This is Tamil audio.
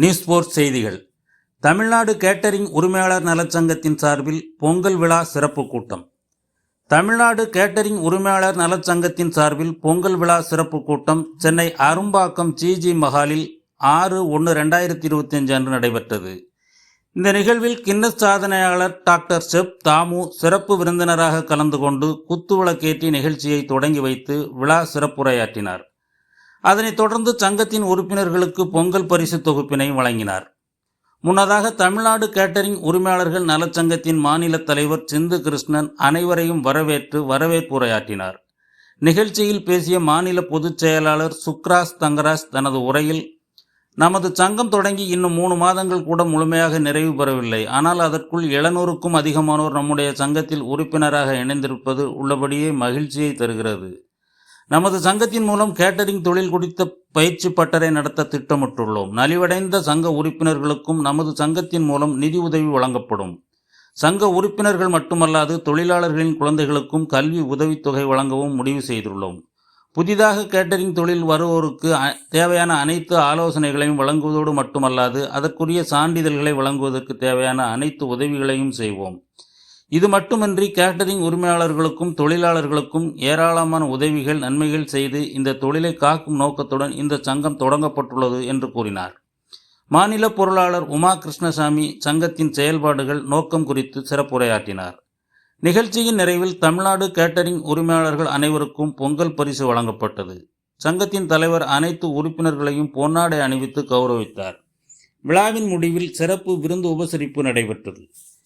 நியூஸ் ஸ்போர்ட்ஸ் செய்திகள். தமிழ்நாடு கேட்டரிங் உரிமையாளர் நலச்சங்கத்தின் சார்பில் பொங்கல் விழா சிறப்பு கூட்டம். தமிழ்நாடு கேட்டரிங் உரிமையாளர் நலச்சங்கத்தின் சார்பில் பொங்கல் விழா சிறப்பு கூட்டம் சென்னை அரும்பாக்கம் ஜிஜி மஹாலில் ஆறு ஒன்று ரெண்டாயிரத்தி இருபத்தி அஞ்சு அன்று நடைபெற்றது. இந்த நிகழ்வில் கின்னஸ் சாதனையாளர் டாக்டர் செப் தாமு சிறப்பு விருந்தினராக கலந்து கொண்டு குத்துவிளக்கேற்றி நிகழ்ச்சியை தொடங்கி வைத்து விழா சிறப்புரையாற்றினார். அதனைத் தொடர்ந்து சங்கத்தின் உறுப்பினர்களுக்கு பொங்கல் பரிசு தொகுப்பினை வழங்கினார். முன்னதாக தமிழ்நாடு கேட்டரிங் உரிமையாளர்கள் நலச்சங்கத்தின் மாநில தலைவர் சிந்து கிருஷ்ணன் அனைவரையும் வரவேற்று வரவேற்புரையாற்றினார் நிகழ்ச்சியில் பேசிய மாநில பொதுச் செயலாளர் சுக்ராஸ் தங்கராஜ் தனது உரையில் நமது சங்கம் தொடங்கி இன்னும் மூணு மாதங்கள் கூட முழுமையாக நிறைவு பெறவில்லை. ஆனால் அதற்குள் எழுநூறுக்கும் அதிகமானோர் நம்முடைய சங்கத்தில் உறுப்பினராக இணைந்திருப்பது உள்ளபடியே மகிழ்ச்சியை தருகிறது. நமது சங்கத்தின் மூலம் கேட்டரிங் தொழில் குறித்த பயிற்சி பட்டறை நடத்த திட்டமிட்டுள்ளோம். நலிவடைந்த சங்க உறுப்பினர்களுக்கும் நமது சங்கத்தின் மூலம் நிதி உதவி வழங்கப்படும். சங்க உறுப்பினர்கள் மட்டுமல்லாது தொழிலாளர்களின் குழந்தைகளுக்கும் கல்வி உதவித்தொகை வழங்கவும் முடிவு செய்துள்ளோம். புதிதாக கேட்டரிங் தொழில் வருவோருக்கு தேவையான அனைத்து ஆலோசனைகளையும் வழங்குவதோடு மட்டுமல்லாது அதற்குரிய சான்றிதழ்களை வழங்குவதற்கு தேவையான அனைத்து உதவிகளையும் செய்வோம். இது மட்டுமின்றி கேட்டரிங் உரிமையாளர்களுக்கும் தொழிலாளர்களுக்கும் ஏராளமான உதவிகள் நன்மைகள் செய்து இந்த தொழிலை காக்கும் நோக்கத்துடன் இந்த சங்கம் தொடங்கப்பட்டுள்ளது என்று கூறினார். மாநில பொருளாளர் உமா கிருஷ்ணசாமி சங்கத்தின் செயல்பாடுகள் நோக்கம் குறித்து சிறப்புரையாற்றினார். நிகழ்ச்சியின் நிறைவில் தமிழ்நாடு கேட்டரிங் உரிமையாளர்கள் அனைவருக்கும் பொங்கல் பரிசு வழங்கப்பட்டது. சங்கத்தின் தலைவர் அனைத்து உறுப்பினர்களையும் பொன்னாடை அணிவித்து கௌரவித்தார். விழாவின் முடிவில் சிறப்பு விருந்து உபசரிப்பு நடைபெற்றது.